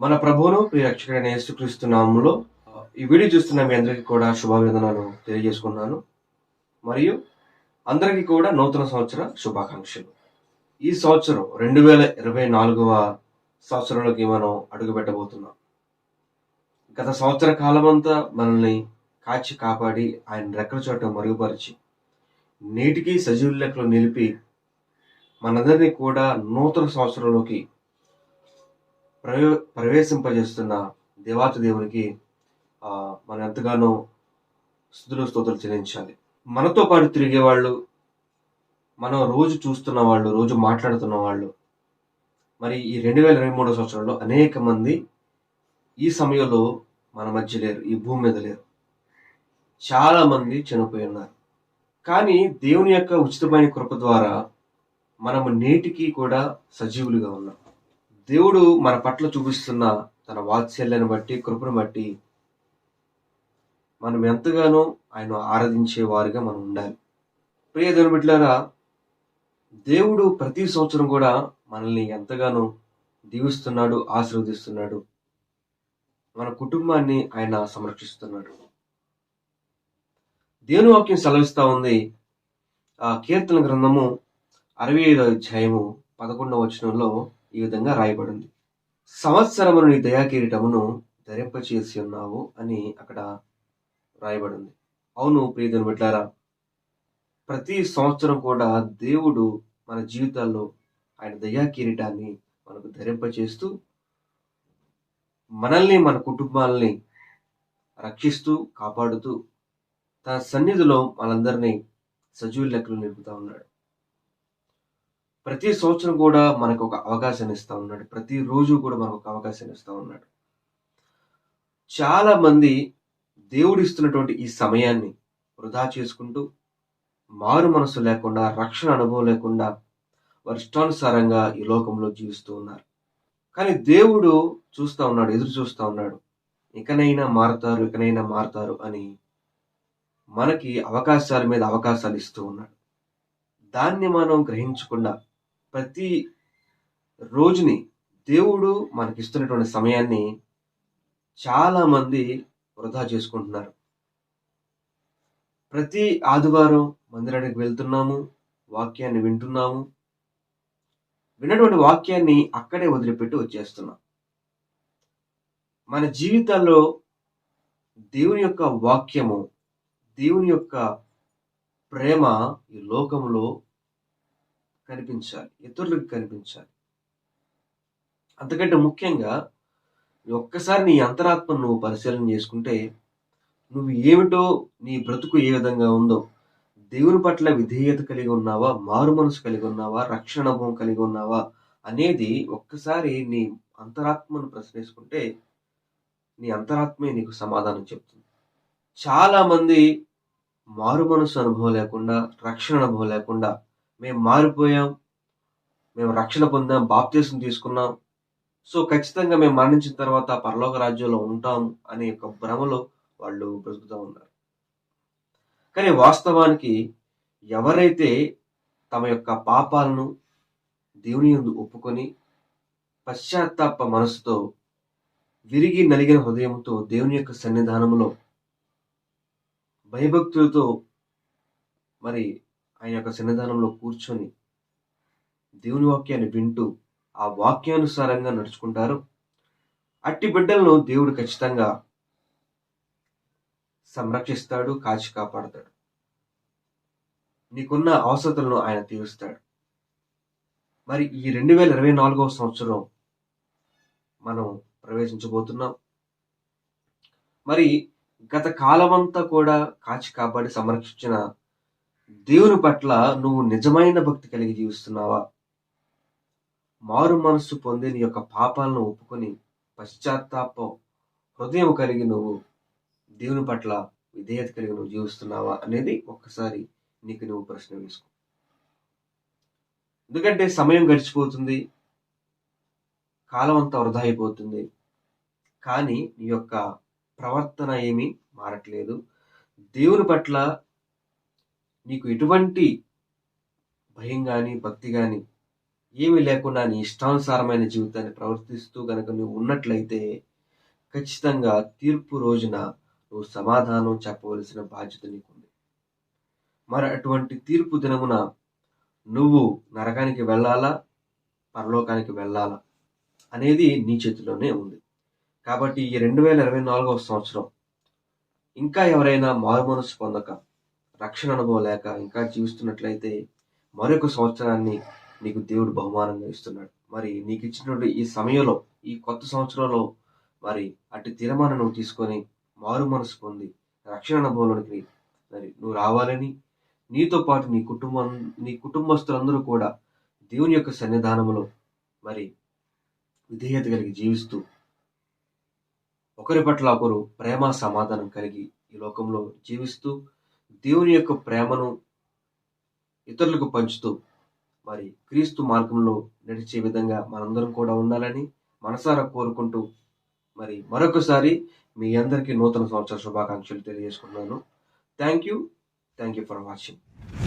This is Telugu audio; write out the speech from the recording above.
మన ప్రభువును ప్రియ రక్షకుడైన యేసుక్రీస్తు నామంలో ఈ వీడియో చూస్తున్న మీ అందరికీ కూడా శుభాభివందనాలు తెలియజేసుకున్నాను. మరియు అందరికీ కూడా నూతన సంవత్సర శుభాకాంక్షలు. ఈ సంవత్సరం రెండు వేల ఇరవై నాలుగవ సంవత్సరంలోకి మనం అడుగుపెట్టబోతున్నాం. గత సంవత్సర కాలమంతా మనల్ని కాచి కాపాడి ఆయన రెక్కల చోట మరుగుపరిచి నేటికి సజీవుల లెక్కలు నిలిపి మనందరినీ కూడా నూతన సంవత్సరంలోకి ప్రవే ప్రవేశింపజేస్తున్న దేవాతి దేవునికి ఆ, మనం ఎంతగానో స్థుతులు స్తోతులు చెల్లించాలి. మనతో పాటు తిరిగే వాళ్ళు మనం రోజు చూస్తున్న వాళ్ళు రోజు మాట్లాడుతున్న వాళ్ళు మరి ఈ రెండు వేల ఇరవై మూడో సంవత్సరంలో అనేక మంది ఈ సమయంలో మన మధ్య లేరు ఈ భూమి మీద లేరు. చాలా మంది చనిపోయి ఉన్నారు. కానీ దేవుని యొక్క ఉచితమైన కృప ద్వారా మనము నేటికి కూడా సజీవులుగా ఉన్నాం. దేవుడు మన పట్ల చూపిస్తున్న తన వాత్సల్యాన్ని బట్టి కృపను బట్టి మనం ఎంతగానో ఆయన ఆరాధించే వారిగా మనం ఉండాలి. ప్రియ దేవుని దేవుడు ప్రతి సంవత్సరం కూడా మనల్ని ఎంతగానో దీవిస్తున్నాడు ఆశీర్వదిస్తున్నాడు. మన కుటుంబాన్ని ఆయన సంరక్షిస్తున్నాడు. దేవుని వాక్యం సెలవిస్తా ఉంది. ఆ కీర్తన గ్రంథము అరవై ఐదో అధ్యాయము పదకొండవ వచనంలో ఈ విధంగా రాయబడింది. సంవత్సరమును నీ దయాకిరీటమును ధరింపచేసి ఉన్నావు అని అక్కడ రాయబడింది. అవును ప్రియదని బిడ్డారా ప్రతి సంవత్సరం కూడా దేవుడు మన జీవితాల్లో ఆయన దయా కిరీటాన్ని మనకు ధరింపచేస్తూ మనల్ని మన కుటుంబాలని రక్షిస్తూ కాపాడుతూ తన సన్నిధిలో మనందరినీ సజీవ లెక్కలు నిలుపుతా ఉన్నాడు. ప్రతి సంవత్సరం కూడా మనకు ఒక అవకాశాన్ని ఇస్తూ ఉన్నాడు. ప్రతి రోజు కూడా మనకు ఒక అవకాశాన్ని ఇస్తూ ఉన్నాడు. చాలా మంది దేవుడు ఇస్తున్నటువంటి ఈ సమయాన్ని వృధా చేసుకుంటూ మారు మనసు లేకుండా రక్షణ అనుభవం లేకుండా వారి ఇష్టానుసారంగా ఈ లోకంలో జీవిస్తూ ఉన్నారు. కానీ దేవుడు చూస్తా ఉన్నాడు ఎదురు చూస్తూ ఉన్నాడు. ఇకనైనా మారుతారు ఇకనైనా మారుతారు అని మనకి అవకాశాల మీద అవకాశాలు ఇస్తూ ఉన్నాడు. దాన్ని మనం గ్రహించకుండా ప్రతి రోజుని దేవుడు మనకిస్తున్నటువంటి సమయాన్ని చాలా మంది వృధా చేసుకుంటున్నారు. ప్రతి ఆదివారం మందిరానికి వెళ్తున్నాము వాక్యాన్ని వింటున్నాము. విన్నటువంటి వాక్యాన్ని అక్కడే వదిలిపెట్టి వచ్చేస్తున్నాం. మన జీవితాల్లో దేవుని యొక్క వాక్యము దేవుని యొక్క ప్రేమ ఈ లోకంలో కనిపించాలి ఇతరులకు కనిపించాలి. అంతకంటే ముఖ్యంగా ఒక్కసారి నీ అంతరాత్మను నువ్వు పరిశీలన చేసుకుంటే నువ్వు ఏమిటో నీ బ్రతుకు ఏ విధంగా ఉందో దేవుని పట్ల విధేయత కలిగి ఉన్నావా మారు మనసు కలిగి ఉన్నావా రక్షణ అనుభవం కలిగి ఉన్నావా అనేది ఒక్కసారి నీ అంతరాత్మను ప్రశ్నించుకుంటే నీ అంతరాత్మే నీకు సమాధానం చెప్తుంది. చాలామంది మారు మనసు అనుభవం లేకుండా రక్షణ అనుభవం లేకుండా మేము మారిపోయాం. మేము రక్షణ పొందాం బాప్తీసం తీసుకున్నాం. సో ఖచ్చితంగా మేము మరణించిన తర్వాత పరలోక రాజ్యంలో ఉంటాం అనే ఒక భ్రమలో వాళ్ళు బ్రతుకుతూ ఉన్నారు. కానీ వాస్తవానికి ఎవరైతే తమ యొక్క పాపాలను దేవుని ముందు ఒప్పుకొని పశ్చాత్తాప మనసుతో విరిగి నలిగిన హృదయంతో దేవుని యొక్క సన్నిధానంలో భయభక్తులతో మరి ఆయన యొక్క సన్నిధానంలో కూర్చొని దేవుని వాక్యాన్ని వింటూ ఆ వాక్యానుసారంగా నడుచుకుంటారు. అట్టి బిడ్డలను దేవుడు ఖచ్చితంగా సంరక్షిస్తాడు కాచి కాపాడతాడు. నీకున్న అవసరతలను ఆయన తీరుస్తాడు. మరి ఈ రెండు వేల ఇరవై నాలుగవ సంవత్సరం మనం ప్రవేశించబోతున్నాం. మరి గత కాలమంతా కూడా కాచి కాపాడి సంరక్షించిన దేవుని పట్ల నువ్వు నిజమైన భక్తి కలిగి జీవిస్తున్నావా? మారు మనస్సు పొంది నీ యొక్క పాపాలను ఒప్పుకొని పశ్చాత్తాపం హృదయం కలిగి నువ్వు దేవుని పట్ల విధేయత కలిగి నువ్వు జీవిస్తున్నావా అనేది ఒక్కసారి నీకు నువ్వు ప్రశ్న వేసుకో. ఎందుకంటే సమయం గడిచిపోతుంది కాలం అంతా వృధా అయిపోతుంది కానీ నీ యొక్క ప్రవర్తన ఏమీ మారట్లేదు. దేవుని పట్ల నీకు ఎటువంటి భయం కానీ భక్తి కానీ ఏమీ లేకుండా నీ ఇష్టానుసారమైన జీవితాన్ని ప్రవర్తిస్తూ గనక నువ్వు ఉన్నట్లయితే ఖచ్చితంగా తీర్పు రోజున నువ్వు సమాధానం చెప్పవలసిన బాధ్యత నీకుంది. మరి అటువంటి తీర్పు దినమున నువ్వు నరకానికి వెళ్ళాలా? పరలోకానికి వెళ్ళాలా? అనేది నీ చేతిలోనే ఉంది. కాబట్టి ఈ రెండు వేల ఇరవై నాలుగవ సంవత్సరం ఇంకా ఎవరైనా మారు మనసు పొందక రక్షణ అనుభవం లేక ఇంకా జీవిస్తున్నట్లయితే మరొక సంవత్సరాన్ని నీకు దేవుడు బహుమానంగా ఇస్తున్నాడు. మరి నీకు ఇచ్చినటువంటి ఈ సమయంలో ఈ కొత్త సంవత్సరంలో మరి అటు తీర్మానం నువ్వు తీసుకొని మారు మనసు పొంది రక్షణ అనుభవంలోనికి మరి నువ్వు రావాలని నీతో పాటు నీ కుటుంబం నీ కుటుంబస్తులందరూ కూడా దేవుని యొక్క సన్నిధానంలో మరి విధేయత కలిగి జీవిస్తూ ఒకరి పట్ల ఒకరు ప్రేమ సమాధానం కలిగి ఈ లోకంలో జీవిస్తూ దేవుని యొక్క ప్రేమను ఇతరులకు పంచుతూ మరి క్రీస్తు మార్గంలో నడిచే విధంగా మనందరం కూడా ఉండాలని మనసారా కోరుకుంటూ మరి మరొకసారి మీ అందరికీ నూతన సంవత్సర శుభాకాంక్షలు తెలియజేసుకున్నాను thank you thank you for watching